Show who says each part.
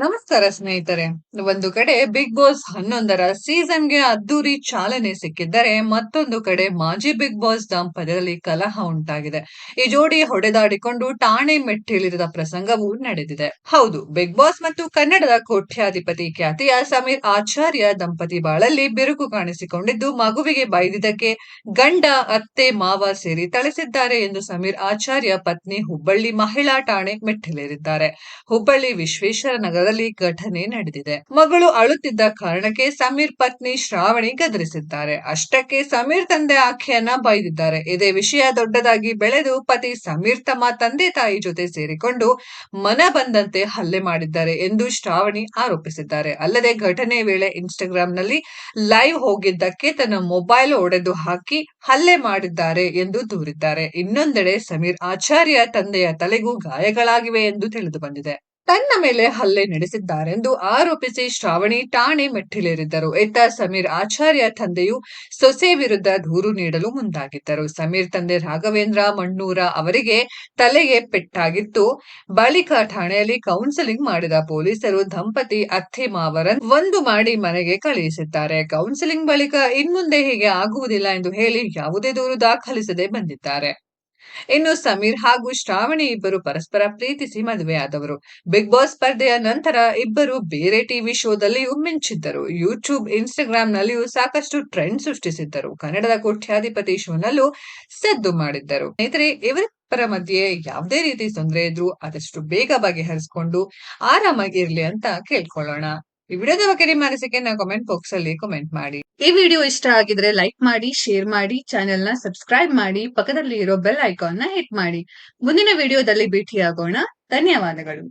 Speaker 1: ನಮಸ್ಕಾರ ಸ್ನೇಹಿತರೆ. ಒಂದು ಕಡೆ ಬಿಗ್ ಬಾಸ್ ಹನ್ನೊಂದರ ಸೀಸನ್ಗೆ ಅದ್ದೂರಿ ಚಾಲನೆ ಸಿಕ್ಕಿದ್ದರೆ ಮತ್ತೊಂದು ಕಡೆ ಮಾಜಿ ಬಿಗ್ ಬಾಸ್ ದಾಂಪತ್ಯದಲ್ಲಿ ಕಲಹ ಉಂಟಾಗಿದೆ. ಈ ಜೋಡಿ ಹೊಡೆದಾಡಿಕೊಂಡು ಠಾಣೆ ಮೆಟ್ಟಿಲಿರದ ಪ್ರಸಂಗವೂ ನಡೆದಿದೆ. ಹೌದು ಬಿಗ್ ಬಾಸ್ ಮತ್ತು ಕನ್ನಡದ ಕೋಟ್ಯಾಧಿಪತಿ ಖ್ಯಾತಿಯ ಸಮೀರ್ ಆಚಾರ್ಯ ದಂಪತಿ ಬಾಳಲ್ಲಿ ಬಿರುಕು ಕಾಣಿಸಿಕೊಂಡಿದ್ದು, ಮಗುವಿಗೆ ಬೈದಿದ್ದಕ್ಕೆ ಗಂಡ, ಅತ್ತೆ, ಮಾವ ಸೇರಿ ಥಳಿಸಿದ್ದಾರೆ ಎಂದು ಸಮೀರ್ ಆಚಾರ್ಯ ಪತ್ನಿ ಹುಬ್ಬಳ್ಳಿ ಮಹಿಳಾ ಠಾಣೆ ಮೆಟ್ಟಿಲೇರಿದ್ದಾರೆ. ಹುಬ್ಬಳ್ಳಿ ವಿಶ್ವೇಶ್ವರ ನಗರದಲ್ಲಿ ಘಟನೆ ನಡೆದಿದೆ. ಮಗಳು ಅಳುತ್ತಿದ್ದ ಕಾರಣಕ್ಕೆ ಸಮೀರ್ ಪತ್ನಿ ಶ್ರಾವಣಿ ಗದರಿಸಿದ್ದಾರೆ. ಅಷ್ಟಕ್ಕೆ ಸಮೀರ್ ತಂದೆ ಆಕೆಯನ್ನ ಬೈದಿದ್ದಾರೆ. ಇದೇ ವಿಷಯ ದೊಡ್ಡದಾಗಿ ಬೆಳೆದು ಪತಿ ಸಮೀರ್ ತಮ್ಮ ತಂದೆ ತಾಯಿ ಜೊತೆ ಸೇರಿಕೊಂಡು ಮನ ಬಂದಂತೆ ಹಲ್ಲೆ ಮಾಡಿದ್ದಾರೆ ಎಂದು ಶ್ರಾವಣಿ ಆರೋಪಿಸಿದ್ದಾರೆ. ಅಲ್ಲದೆ ಘಟನೆ ವೇಳೆ ಇನ್ಸ್ಟಾಗ್ರಾಂನಲ್ಲಿ ಲೈವ್ ಹೋಗಿದ್ದಕ್ಕೆ ತನ್ನ ಮೊಬೈಲ್ ಒಡೆದು ಹಾಕಿ ಹಲ್ಲೆ ಮಾಡಿದ್ದಾರೆ ಎಂದು ದೂರಿದ್ದಾರೆ. ಇನ್ನೊಂದೆಡೆ ಸಮೀರ್ ಆಚಾರ್ಯ ತಂದೆಯ ತಲೆಗೂ ಗಾಯಗಳಾಗಿವೆ ಎಂದು ತಿಳಿದು ಬಂದಿದೆ. ತನ್ನ ಮೇಲೆ ಹಲ್ಲೆ ನಡೆಸಿದ್ದಾರೆಂದು ಆರೋಪಿಸಿ ಶ್ರಾವಣಿ ಠಾಣೆ ಮೆಟ್ಟಿಲೇರಿದ್ದರು. ಇತ್ತ ಸಮೀರ್ ಆಚಾರ್ಯ ತಂದೆಯು ಸೊಸೆ ವಿರುದ್ಧ ದೂರು ನೀಡಲು ಮುಂದಾಗಿದ್ದರು. ಸಮೀರ್ ತಂದೆ ರಾಘವೇಂದ್ರ ಮಣ್ಣೂರ ಅವರಿಗೆ ತಲೆಗೆ ಪೆಟ್ಟಾಗಿತ್ತು. ಬಳಿಕ ಠಾಣೆಯಲ್ಲಿ ಕೌನ್ಸೆಲಿಂಗ್ ಮಾಡಿದ ಪೊಲೀಸರು ದಂಪತಿ ಅತ್ತೆ ಮಾವರನ್ನು ಒಂದು ಮಾಡಿ ಮನೆಗೆ ಕಳುಹಿಸಿದ್ದಾರೆ. ಕೌನ್ಸೆಲಿಂಗ್ ಬಳಿಕ ಇನ್ಮುಂದೆ ಹೀಗೆ ಆಗುವುದಿಲ್ಲ ಎಂದು ಹೇಳಿ ಯಾವುದೇ ದೂರು ದಾಖಲಿಸದೆ ಬಂದಿದ್ದಾರೆ. ಇನ್ನು ಸಮೀರ್ ಹಾಗೂ ಶ್ರಾವಣಿ ಇಬ್ಬರು ಪರಸ್ಪರ ಪ್ರೀತಿಸಿ ಮದುವೆಯಾದವರು. ಬಿಗ್ ಬಾಸ್ ಸ್ಪರ್ಧೆಯ ನಂತರ ಇಬ್ಬರು ಬೇರೆ ಟಿವಿ ಶೋದಲ್ಲಿಯೂ ಮಿಂಚಿದ್ದರು. ಯೂಟ್ಯೂಬ್ ಇನ್ಸ್ಟಾಗ್ರಾಮ್ ನಲ್ಲಿಯೂ ಸಾಕಷ್ಟು ಟ್ರೆಂಡ್ ಸೃಷ್ಟಿಸಿದ್ದರು. ಕನ್ನಡದ ಕೋಟ್ಯಾಧಿಪತಿ ಶೋನಲ್ಲೂ ಸದ್ದು ಮಾಡಿದ್ದರು. ಸ್ನೇಹಿತರೆ, ಇವರಿಬ್ಬರ ಮಧ್ಯೆ ಯಾವುದೇ ರೀತಿ ತೊಂದರೆ ಇದ್ರೂ ಆದಷ್ಟು ಬೇಗ ಬಗೆಹರಿಸಿಕೊಂಡು ಆರಾಮಾಗಿರ್ಲಿ ಅಂತ ಕೇಳ್ಕೊಳ್ಳೋಣ. ಈ ವಿಡಿಯೋದ ಬಗ್ಗೆ ನಿಮ್ಮ ಅನಿಸಿಕೆ ನಾವು ಕಮೆಂಟ್ ಬಾಕ್ಸ್ ಅಲ್ಲಿ ಕಮೆಂಟ್ ಮಾಡಿ. ಈ ವಿಡಿಯೋ ಇಷ್ಟ ಆಗಿದ್ರೆ ಲೈಕ್ ಮಾಡಿ ಶೇರ್ ಮಾಡಿ ಚಾನೆಲ್ನ ಸಬ್ಸ್ಕ್ರೈಬ್ ಮಾಡಿ ಪಕ್ಕದಲ್ಲಿ ಇರೋ ಬೆಲ್ ಐಕಾನ್ನ ಹಿಟ್ ಮಾಡಿ. ಮುಂದಿನ ವಿಡಿಯೋದಲ್ಲಿ ಭೇಟಿಯಾಗೋಣ. ಧನ್ಯವಾದಗಳು.